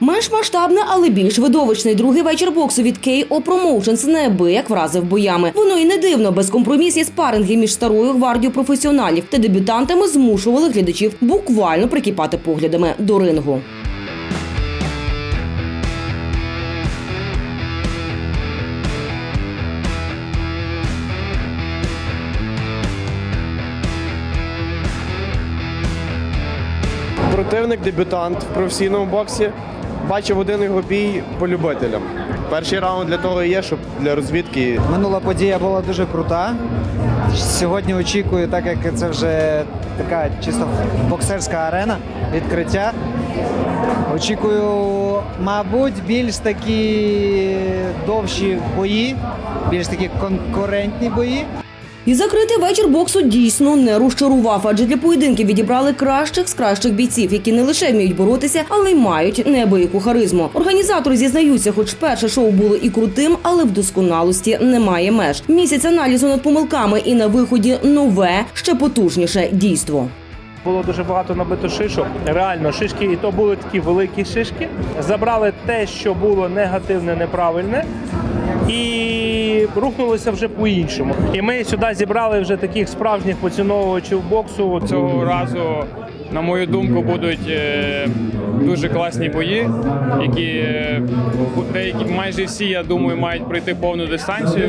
Менш масштабне, але більш видовищний другий вечір боксу від KO Promotions неабияк вразив боями. Воно і не дивно, без компромісів спаринги між старою гвардією професіоналів та дебютантами змушували глядачів буквально прикипати поглядами до рингу. Противник, дебютант в професійному боксі. Бачив один його бій по любителям. Перший раунд для того є, щоб для розвідки. Минула подія була дуже крута. Сьогодні очікую, так як це вже така чисто боксерська арена, відкриття. Очікую, мабуть, більш такі довші бої, більш такі конкурентні бої. І закритий вечір боксу дійсно не розчарував, адже для поєдинків відібрали кращих з кращих бійців, які не лише вміють боротися, але й мають неабияку харизму. Організатори зізнаються, хоч перше шоу було і крутим, але в досконалості немає меж. Місяць аналізу над помилками і на виході нове, ще потужніше дійство. Було дуже багато набито шишок. Реально, шишки, і то були такі великі шишки. Забрали те, що було негативне, неправильне, і рухнулися вже по-іншому. І ми сюди зібрали вже таких справжніх поціновувачів боксу. Цього разу, на мою думку, будуть е, дуже класні бої, які е, деякі майже всі, я думаю, мають пройти повну дистанцію.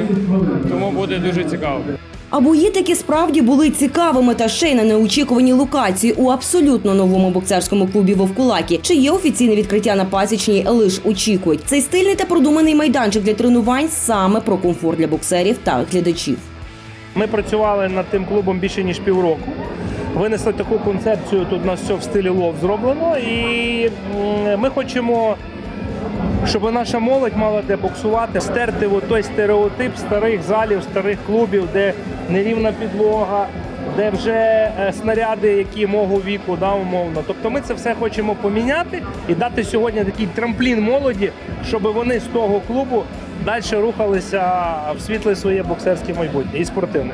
Тому буде дуже цікаво. А бої таки справді були цікавими та ще й на неочікуваній локації у абсолютно новому боксерському клубі Вовкулакі. Чи є офіційне відкриття на пасічній, лиш очікують. Цей стильний та продуманий майданчик для тренувань саме про комфорт для боксерів та глядачів. Ми працювали над тим клубом більше ніж півроку. Винесли таку концепцію. Тут у нас все в стилі лов зроблено, і ми хочемо. Щоб наша молодь мала де боксувати, стерти от той стереотип старих залів, старих клубів, де нерівна підлога, де вже е, снаряди, які мого віку, да, умовно. Тобто ми це все хочемо поміняти і дати сьогодні такий трамплін молоді, щоб вони з того клубу далі рухалися в світле своє боксерське майбутнє і спортивне.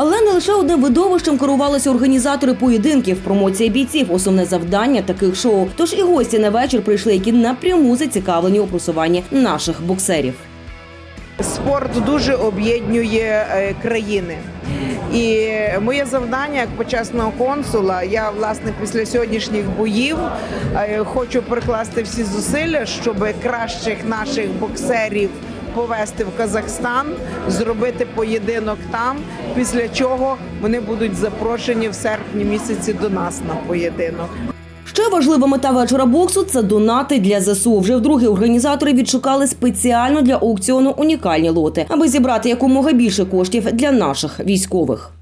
Але не лише одним видовищем керувалися організатори поєдинків, промоція бійців, основне завдання таких шоу. Тож і гості на вечір прийшли, які напряму зацікавлені у просуванні наших боксерів. Спорт дуже об'єднує е, країни. І моє завдання як почесного консула, я власне після сьогоднішніх боїв е, хочу прикласти всі зусилля, щоб кращих наших боксерів повести в Казахстан, зробити поєдинок там, після чого вони будуть запрошені в серпні місяці до нас на поєдинок. Ще важлива мета вечора боксу це донати для ЗСУ. Вже вдруге організатори відшукали спеціально для аукціону унікальні лоти, аби зібрати якомога більше коштів для наших військових.